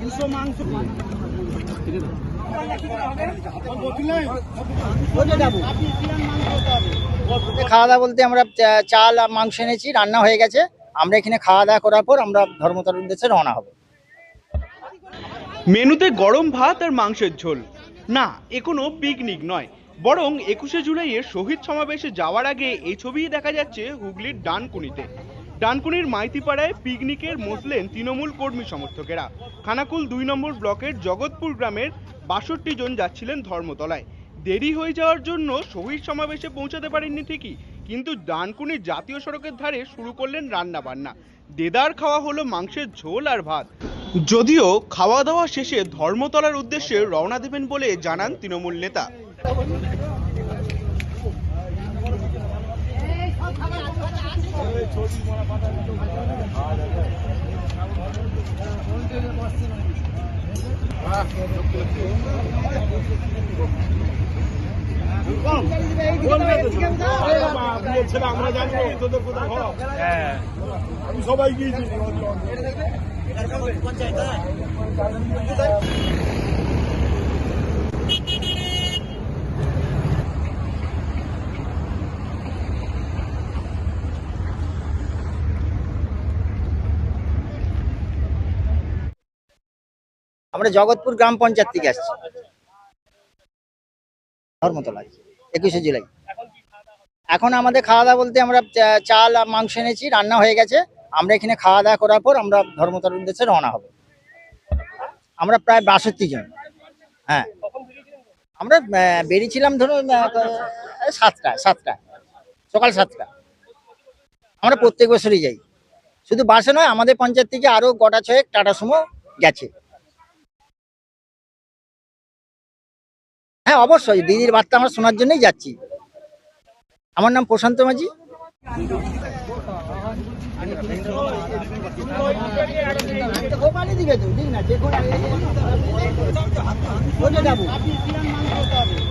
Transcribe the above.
দুশো মাংস। খাওয়া দাওয়া বলতে আমরা চাল আর মাংস এনেছি রান্না হয়ে গেছে। আমরা এখানে খাওয়া দাওয়া করার পর আমরা ধর্মতলার উদ্দেশ্যে রওনা হব। মেনুতে গরম ভাত আর মাংসের ঝোল। না এ কোনো পিকনিক নয়। বরং একুশে জুলাইয়ের শহীদ সমাবেশে যাওয়ার আগে এই ছবিই দেখা যাচ্ছে হুগলির ডানকুনিতে। ডানকুনির মাইতিপাড়ায় পিকনিকের মসলেন তৃণমূল কর্মী সমর্থকেরা। খানাকুল দুই নম্বর ব্লকের জগৎপুর গ্রামের বাষট্টি জন যাচ্ছিলেন ধর্মতলায়। দেরি হয়ে যাওয়ার জন্য শহীদ সমাবেশে পৌঁছাতে পারেননি ঠিকই, কিন্তু ডানকুনির জাতীয় সড়কের ধারে শুরু করলেন রান্না বান্না দেদার খাওয়া হলো মাংসের ঝোল আর ভাত। যদিও খাওয়া দাওয়া শেষে ধর্মতলার উদ্দেশ্যে রওনা দেবেন বলে জানান তৃণমূল নেতা। আমরা জানব তোদের কোথায় ঘর আমি সবাই গিয়েছি আমরা জগৎপুর গ্রাম পঞ্চায়েত থেকে আসছি। একুশে জুলাই। এখন আমাদের খাওয়া দাওয়া বলতে আমরা চাল মাংস এনেছি, রান্না হয়ে গেছে। আমরা এখানে খাওয়া দাওয়া করার পর আমরা ধর্মতলার উদ্দেশ্যে রওনা হব। আমরা প্রায় বাষট্টি জন। হ্যাঁ। আমরা বেরিয়েছিলাম ধরুন সাতটা সাতটা সকাল সাতটা। আমরা প্রত্যেক বছরই যাই। শুধু বাসে নয়, আমাদের পঞ্চায়েত থেকে আরও গোটা ছয়েক টাটা সুমো গেছে। অবশ্যই দিদির বার্তা আমরা শোনার জন্যই যাচ্ছি। আমার নাম প্রশান্ত মাঝি। হ্যাঁ হ্যাঁ হ্যাঁ